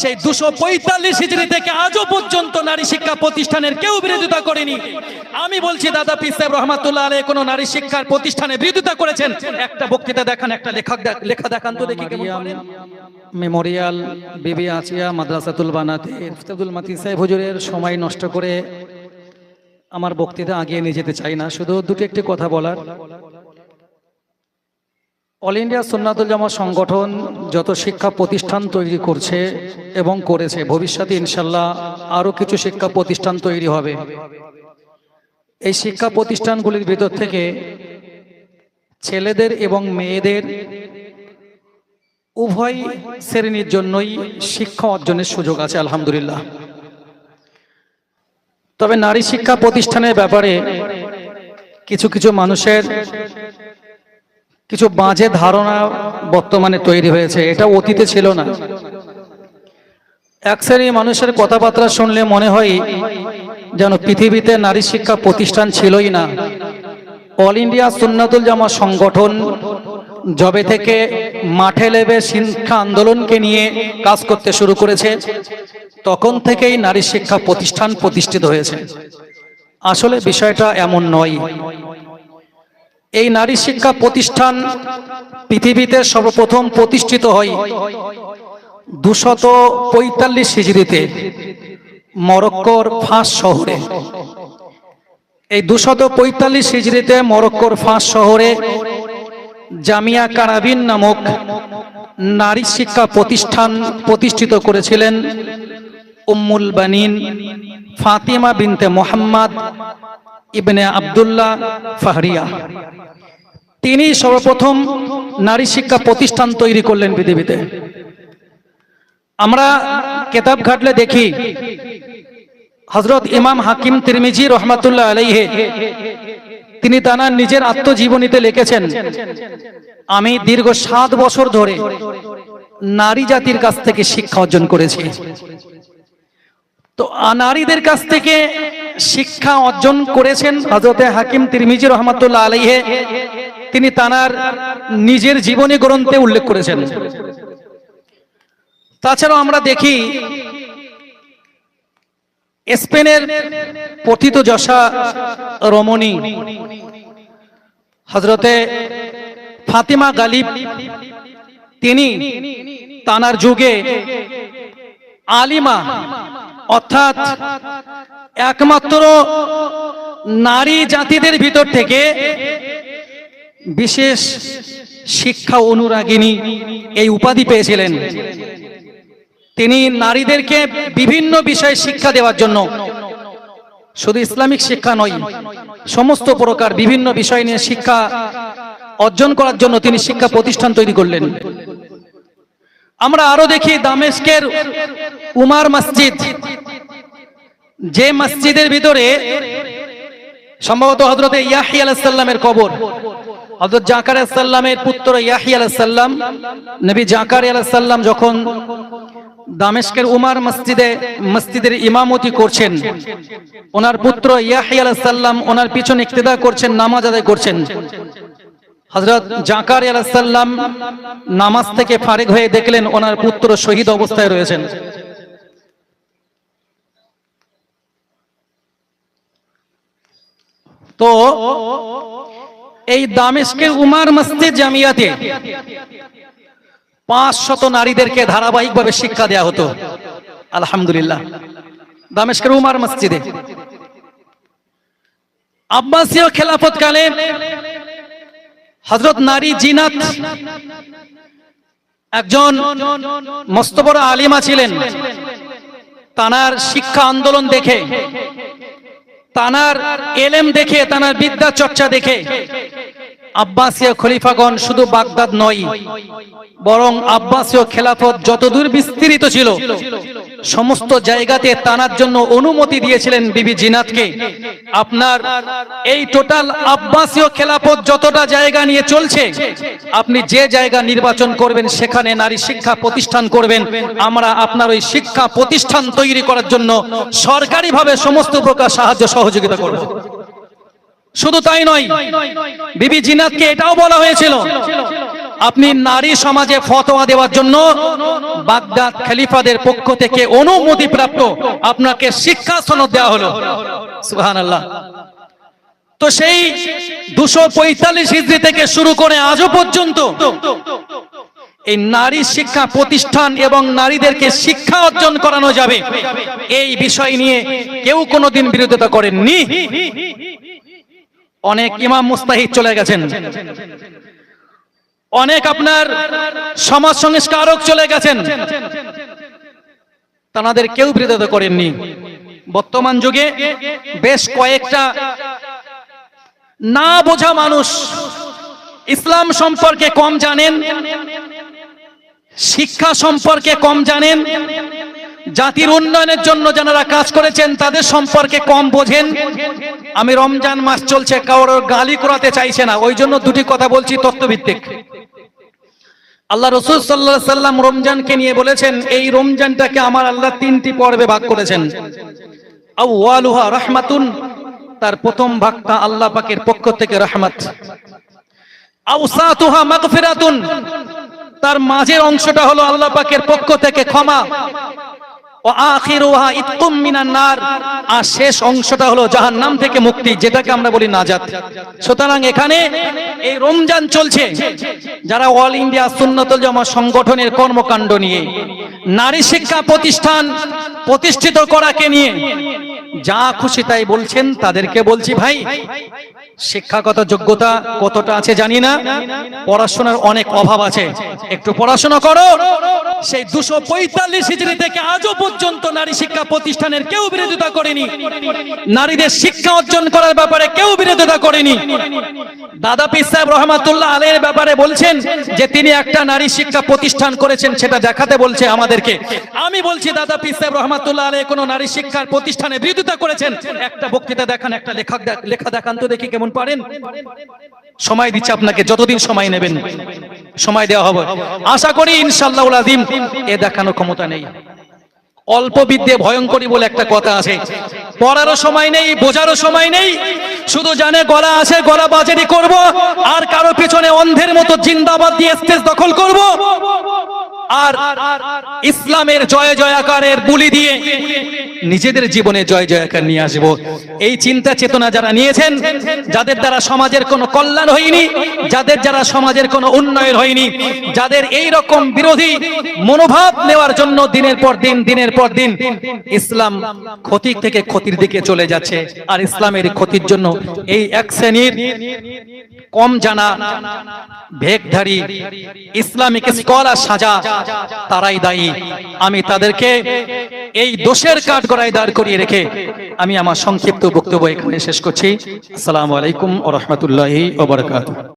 সেই দুশো পঁয়তাল্লিশ হিজড়ি থেকে আজও পর্যন্ত নারী শিক্ষা প্রতিষ্ঠানের কেউ বিরোধিতা করেনি। আমি বলছি দাদা পীর সাহেব রহমাতুল্লাহ আলাই কোনো নারী শিক্ষার প্রতিষ্ঠানে বিরোধিতা করেছেন? একটা বক্তৃতা দেখান একটা লেখক লেখা দেখান তো দেখি মেমোরিয়াল বিবি আচিয়া মাদ্রাসাতুল বানাতে ইফতাদুল মাতি সাহেব হুজুরের সময় নষ্ট করে আমার বক্তৃতা আগিয়ে নিয়ে যেতে চাই না। শুধু দুটো একটি কথা বলার। অল ইন্ডিয়া সুন্নাতুল জামা সংগঠন যত শিক্ষা প্রতিষ্ঠান তৈরি করছে এবং করেছে, ভবিষ্যতে ইনশাল্লাহ আরও কিছু শিক্ষা প্রতিষ্ঠান তৈরি হবে। এই শিক্ষা প্রতিষ্ঠানগুলির ভিতর থেকে ছেলেদের এবং মেয়েদের উভয় শ্রেণির জন্যই শিক্ষা অর্জনের সুযোগ আছে, আলহামদুলিল্লাহ। তবে নারী শিক্ষা প্রতিষ্ঠানের ব্যাপারে কিছু কিছু মানুষের কিছু বাজে ধারণা বর্তমানে তৈরি হয়েছে, এটা অতীতে ছিল না। এক শ্রেণি মানুষের কথাবার্তা শুনলে মনে হয় যেন পৃথিবীতে নারী শিক্ষা প্রতিষ্ঠান ছিলই না। অল ইন্ডিয়া সুন্নাতুল জামা সংগঠন জবে থেকে মাঠে লেবে শিক্ষা আন্দোলনকে নিয়ে কাজ করতে শুরু করেছে। তখন থেকেই নারী শিক্ষা প্রতিষ্ঠান প্রতিষ্ঠিত হয়েছে। আসলে বিষয়টা এমন নয়। এই নারী শিক্ষা প্রতিষ্ঠান পৃথিবীতে সর্বপ্রথম প্রতিষ্ঠিত হয় দুশত পঁয়তাল্লিশ হিজড়িতে, মরক্কোর ফাঁস শহরে। এই দুশত পঁয়তাল্লিশ হিজড়িতে মরক্কোর ফাঁস শহরে জামিয়া কারাবিন নামক নারী শিক্ষা প্রতিষ্ঠান প্রতিষ্ঠিত করেছিলেন উম্মুল বানিন ফাতিমা বিনতে মোহাম্মদ ইবনে আব্দুল্লাহ ফাহরিয়া। তিনি সর্বপ্রথম নারী শিক্ষা প্রতিষ্ঠান তৈরি করলেন পৃথিবীতে। আমরা কেতাব ঘাটলে দেখি হজরত ইমাম হাকিম তিরমিজি রহমাতুল্লাহ আলাইহে, তিনি তানার নিজের আত্মজীবনীতে লিখেছেন, আমি দীর্ঘ সাত বছর ধরে নারী জাতির কাছ থেকে শিক্ষা অর্জন করেছি। তো নারীদের কাছ থেকে শিক্ষা অর্জন করেছেন হজরতে হাকিম তিরমিজি রহমাতুল্লাহ আলাইহে। তিনি তানার নিজের জীবনী গ্রন্থে উল্লেখ করেছেন। তাছাড়াও আমরা দেখি স্পেনের পথিত যশা রমণী হজরতে ফাতিমা গালিব, তিনি তানার যুগে আলিমা, অর্থাৎ একমাত্র নারী জাতিদের ভিতর থেকে বিশেষ শিক্ষা অনুরাগিনী এই উপাধি পেয়েছিলেন। তিনি নারীদেরকে বিভিন্ন বিষয়ে শিক্ষা দেওয়ার জন্য, শুধু ইসলামিক শিক্ষা নয়, সমস্ত প্রকার বিভিন্ন বিষয় নিয়ে শিক্ষা অর্জন করার জন্য তিনি শিক্ষা প্রতিষ্ঠান তৈরি করলেন। আমরা আরও দেখি দামেস্কের উমার মসজিদ। যে মসজিদের ভিতরে সম্ভবত হজরতে ইয়াহি আলাইসাল্লামের কবর। হজরত জাকার আলাইসাল্লামের পুত্র ইয়াহি আলাইসাল্লাম নবী জাকার আলাইসাল্লাম যখন দামেস্কের উমার মসজিদে, মসজিদের ইমামতি করছেন, ওনার পুত্র ইয়াহি আলাইসাল্লাম ওনার পিছনে ইক্তেদা করছেন, নামাজ আদায় করছেন। হজরত জাকার আলাইসাল্লাম নামাজ থেকে ফারেক হয়ে দেখলেন ওনার পুত্র শহীদ অবস্থায় রয়েছেন। তো এই দামেস্কের উমার মসজিদ জামিয়াতে পাঁচ শত নারীদেরকে ধারাবাহিকভাবে শিক্ষা দেয়া হতো। আলহামদুলিল্লাহ। দামেস্কের উমার মসজিদে। আব্বাসীয় খেলাফত কালে হজরত নারী জিনাত একজন মস্ত বড় আলিমা ছিলেন। তানার শিক্ষা আন্দোলন দেখে, তানার এলেম দেখে, তানার বিদ্যা চর্চা দেখে আব্বাসীয় খলিফাগণ শুধু বাগদাদ নয়, বরং আব্বাসীয় খেলাফত যতদূর বিস্তৃত ছিল, সমস্ত জায়গাতে তানার জন্য অনুমতি দিয়েছিলেন বিবি জিনাতকে। আপনার এই টোটাল আব্বাসীয় খেলাফত যতটা জায়গা নিয়ে চলছে, আপনি যে জায়গা নির্বাচন করবেন, সেখানে নারী শিক্ষা প্রতিষ্ঠান করবেন। আমরা আপনার ওই শিক্ষা প্রতিষ্ঠান তৈরি করার জন্য সরকারিভাবে সমস্ত প্রকার সাহায্য সহযোগিতা করব। শুধু তাই নয়, বিবি জিনাতকে এটাও বলা হয়েছিল, আপনি নারী সমাজে ফতোয়া দেওয়ার জন্য বাগদাদ খলিফাদের পক্ষ থেকে অনুমতি প্রাপ্ত আপনাকে শিক্ষা সনদ দেওয়া হলো। সুবহানাল্লাহ। তো সেই দুশো পঁয়তাল্লিশ হিজড়ি থেকে শুরু করে আজও পর্যন্ত এই নারী শিক্ষা প্রতিষ্ঠান এবং নারীদেরকে শিক্ষা অর্জন করানো যাবে, এই বিষয় নিয়ে কেউ কোনোদিন বিরোধিতা করেননি। অনেক ইমাম মুস্তাহিদ চলে গেছেন। অনেক আপনার সমাজ সংস্কারক চলে গেছেন। তাদের কেউ বিরোধিতা করেননি। বর্তমান যুগে বেশ কয়েকটা না বোঝা মানুষ ইসলাম সম্পর্কে কম জানেন, শিক্ষা সম্পর্কে কম জানেন জাতির উন্নয়নের জন্য যারা কাজ করেছেন, তাদের সম্পর্কে কম বোঝেন। আমি রমজান মাস চলছে কারোর গালি করাতে চাইছে না। ওই জন্য দুটি কথা বলছি তত্ত্বভিত্তিক আল্লাহ রসুল সাল্লাহ সাল্লাম রমজানকে নিয়ে বলেছেন, এই রমজানটাকে আমার আল্লাহ তিনটি পর্বে ভাগ করেছেন। আউয়ালুহা রহমাতুন, তার প্রথম ভাগটা আল্লাহ পাকের পক্ষ থেকে রহমত। আউসাতুহা মাগফিরাতুন, তার মাঝের অংশটা হলো আল্লাহ পাকের পক্ষ থেকে ক্ষমা। আর শেষ অংশটা হলো জাহান্নাম থেকে মুক্তি, যেটাকে আমরা বলি নাজাত। সুতরাং এখানে এই রমজান চলছে। যারা অল ইন্ডিয়া সুন্নতুল জামা সংগঠনের কর্মকাণ্ড নিয়ে, নারী শিক্ষা প্রতিষ্ঠান প্রতিষ্ঠিত করাকে নিয়ে যা খুশি তাই বলছেন, তাদেরকে বলছি ভাই, শিক্ষাগত যোগ্যতা কতটা আছে জানি না, পড়াশোনার অনেক অভাব আছে। একটু পড়াশোনা করো সেই দুশো পঁয়তাল্লিশ হিজড়ি থেকে আজও পর্যন্ত নারী শিক্ষা প্রতিষ্ঠানের কেউ বিরোধিতা করেনি। নারীদের শিক্ষা অর্জন করার ব্যাপারে কেউ বিরোধিতা করেনি। দাদা পীর সাহেব রহমাতুল্লাহ আলের ব্যাপারে বলছেন যে তিনি একটা নারী শিক্ষা প্রতিষ্ঠান করেছেন, সেটা দেখাতে বলছে আমাদেরকে। আমি বলছি, দাদা পীর সাহেব রহমাতুল্লাহ আলে কোনো নারী শিক্ষার প্রতিষ্ঠানে বিরোধিতা করেছেন? একটা বক্তৃতা দেখান, একটা দেখ- লেখা দেখান তো দেখি কেমন পারেন। সময় দিচ্ছে আপনাকে, যতদিন সময় নেবেন। সময় দেওয়া হবে। আশা করি ইনশাল্লাহ এ দেখানোর ক্ষমতা নেই। অল্প বিদ্যে ভয়ঙ্করী বলে একটা কথা আছে। পড়ারও সময় নেই, বোঝারও সময় নেই। শুধু জানে গলা আছে, গলা বাজারি করব, আর কারও পিছনে অন্ধের মতো জিন্দাবাদ দিয়ে স্টেজ দখল করব। আর ইসলামের জয় জয়াকারের বুলি দিয়ে নিজেদের জীবনে জয় জয়াকার নিয়ে আসব। এই চিন্তা চেতনা যারা নিয়েছেন, যাদের দ্বারা সমাজের কোনো কল্যাণ হয়নি, যাদের যারা সমাজের কোনো উন্নয়ন হয়নি, যাদের এই রকম বিরোধী মনোভাব নেওয়ার জন্য দিনের পর দিন, দিনের পর দিন ইসলাম ক্ষতির থেকে ক্ষতির দিকে চলে যাচ্ছে। আর ইসলামের ক্ষতির জন্য এই এক শ্রেণির কম জানা ভেকধারী ইসলামিক স্কলার সাজা তারাই দায়ী। আমি তাদেরকে এই দোষের কাঠ গড়ায় দাঁড় করিয়ে রেখে আমি আমার সংক্ষিপ্ত বক্তব্য এখানে শেষ করছি। আসসালামু আলাইকুম ও রহমতুল্লাহি